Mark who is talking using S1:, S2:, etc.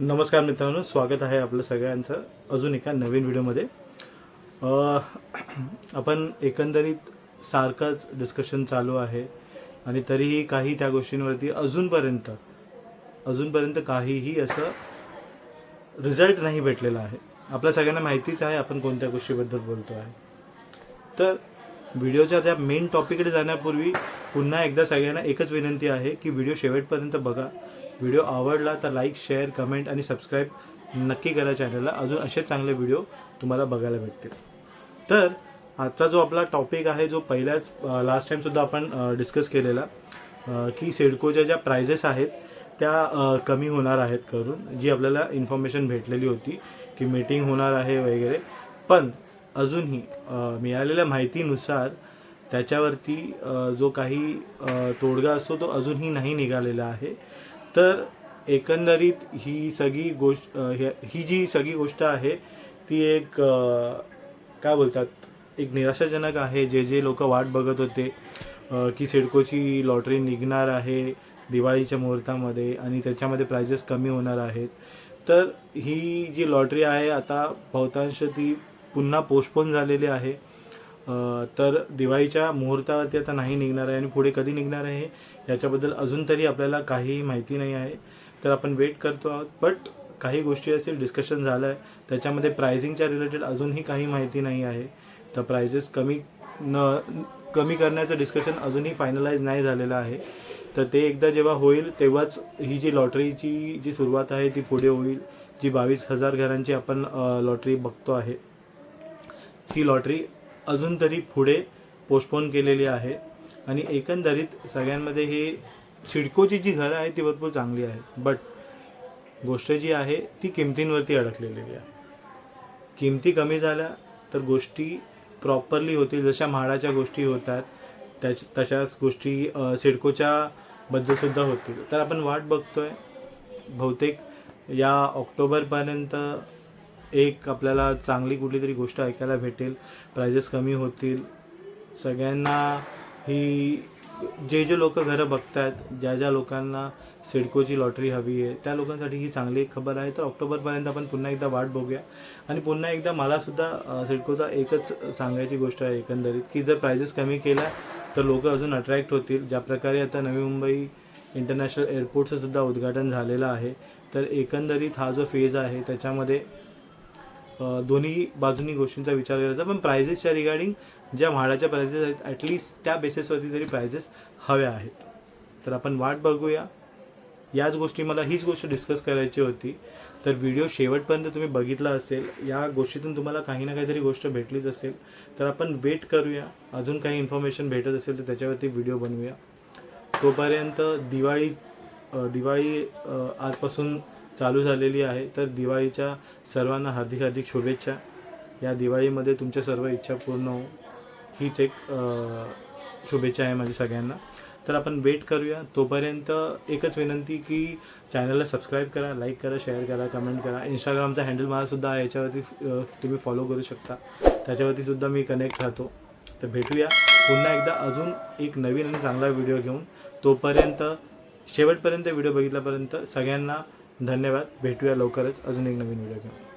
S1: नमस्कार मित्रांनो स्वागत आहे आपलं सगळ्यांचं अजून एका नवीन व्हिडिओमध्ये. आपण एकंदरीत सारखंच डिस्कशन चालू आहे आणि तरीही काही त्या गोष्टींवरती अजूनपर्यंत अजूनपर्यंत काहीही असं रिझल्ट नाही भेटलेला आहे. आपल्या सगळ्यांना माहितीच आहे आपण कोणत्या गोष्टीबद्दल बोलतो आहे. तर व्हिडिओच्या त्या मेन टॉपिककडे जाण्यापूर्वी पुन्हा एकदा सगळ्यांना एकच विनंती आहे की व्हिडिओ शेवटपर्यंत बघा. व्हिडिओ आवडला तर लाईक शेअर कमेंट आणि सबस्क्राईब नक्की करा चॅनलला. अजून असे चांगले व्हिडिओ तुम्हाला बघायला भेटतील. तर आजचा जो आपला टॉपिक आहे जो पहिल्याच लास्ट टाईमसुद्धा आपण डिस्कस केलेला की सिडकोच्या ज्या प्रायझेस आहेत त्या कमी होणार आहेत करून जी आपल्याला इन्फॉर्मेशन भेटलेली होती की मीटिंग होणार आहे वगैरे. पण अजूनही मिळालेल्या माहितीनुसार त्याच्यावरती जो काही तोडगा असतो तो अजूनही नाही निघालेला आहे. तर एकंदरीत ही सगळी गोष्ट ही जी सगळी गोष्ट आहे ती एक काय बोलतात एक निराशाजनक आहे. जे जे लोक वाट बघत होते की सिडकोची लॉटरी निघणार आहे दिवाळीच्या मुहूर्तामध्ये आणि त्याच्यामध्ये प्राइजेस कमी होणार आहेत. तर ही जी लॉटरी आहे आता बहुतांश ती पुन्हा पोस्टपोन झालेली आहे. तर दिवाळीच्या मुहूर्तावरती आता नाही निघणार आहे आणि पुढे कधी निघणार आहे याच्याबद्दल अजून तरी आपल्याला काही माहिती नाही आहे. तर आपण वेट करतो आहोत. बट काही गोष्टी असतील डिस्कशन झालं आहे त्याच्यामध्ये प्रायझिंगच्या रिलेटेड अजूनही काही माहिती नाही आहे. तर प्रायझेस कमी न कमी करण्याचं डिस्कशन अजूनही फायनलाइज नाही झालेलं आहे. तर ते एकदा जेव्हा होईल तेव्हाच ही जी लॉटरीची जी सुरुवात आहे ती पुढे होईल. जी बावीस हजार घरांची आपण लॉटरी बघतो आहे. ती लॉटरी अजून तरी पुढे पोस्टपोन केलेली आहे. आणि एकंदरीत सगळ्यांमध्ये हे सिडकोची जी घरं आहे ती भरपूर चांगली आहे बट गोष्ट जी आहे ती किमतींवरती अडकलेली आहे. किमती कमी झाल्या तर गोष्टी प्रॉपरली होतील. जशा म्हाडाच्या गोष्टी होतात त्याच तशाच गोष्टी सिडकोच्या बद्दलसुद्धा होतील. तर आपण वाट बघतोय. बहुतेक या ऑक्टोबरपर्यंत एक आपल्याला चांगली कुठली तरी गोष्ट ऐकायला भेटेल प्रायजेस कमी होतील. सगळ्यांना ही जे जे लोक घरं बघतायत ज्या ज्या लोकांना सिडकोची लॉटरी हवी आहे त्या लोकांसाठी ही चांगली एक खबर आहे. तर ऑक्टोबरपर्यंत आपण पुन्हा एकदा वाट बघूया. आणि पुन्हा एकदा मलासुद्धा सिडकोचा एकच सांगायची गोष्ट आहे एकंदरीत की जर प्रायजेस कमी केल्या तर लोक अजून अट्रॅक्ट होतील. ज्या प्रकारे आता नवी मुंबई इंटरनॅशनल एअरपोर्टचं सुद्धा उद्घाटन झालेलं आहे तर एकंदरीत हा जो फेज आहे त्याच्यामध्ये दोन्ही बाजूनी गोष्टींचा विचार केला जातो. पण प्रायझेसच्या रिगार्डिंग ज्या म्हाडाच्या प्रायझेस आहेत ॲटलिस्ट त्या बेसिसवरती तरी प्रायझेस हव्या आहेत. तर आपण वाट बघूया. याच गोष्टी मला हीच गोष्ट डिस्कस करायची होती. तर व्हिडिओ शेवटपर्यंत तुम्ही बघितला असेल या गोष्टीतून तुम्हाला काही ना काहीतरी गोष्ट भेटलीच असेल. तर आपण वेट करूया. अजून काही इन्फॉर्मेशन भेटत असेल तर त्याच्यावरती व्हिडिओ बनवूया. तोपर्यंत दिवाळी दिवाळी आजपासून चालू झालेली आहे. तर दिवाळीच्या सर्वांना हार्दिक हार्दिक शुभेच्छा. या दिवाळीमध्ये तुमच्या सर्व इच्छा पूर्ण हो हीच एक शुभेच्छा आहे माझी सगळ्यांना. तर आपण वेट करूया. तोपर्यंत एकच विनंती की चॅनलला सबस्क्राईब करा लाईक करा शेअर करा कमेंट करा. इंस्टाग्रामचा हँडल मला आहे. याच्यावरती तुम्ही फॉलो करू शकता. त्याच्यावरती सुद्धा मी कनेक्ट राहतो. तर भेटूया. पुन्हा एकदा अजून एक नवीन आणि चांगला व्हिडिओ घेऊन. तोपर्यंत शेवटपर्यंत व्हिडिओ बघितल्यापर्यंत सगळ्यांना धन्यवाद. भेटूया लवकरच. अजून एक नवीन व्हिडिओ घेऊन.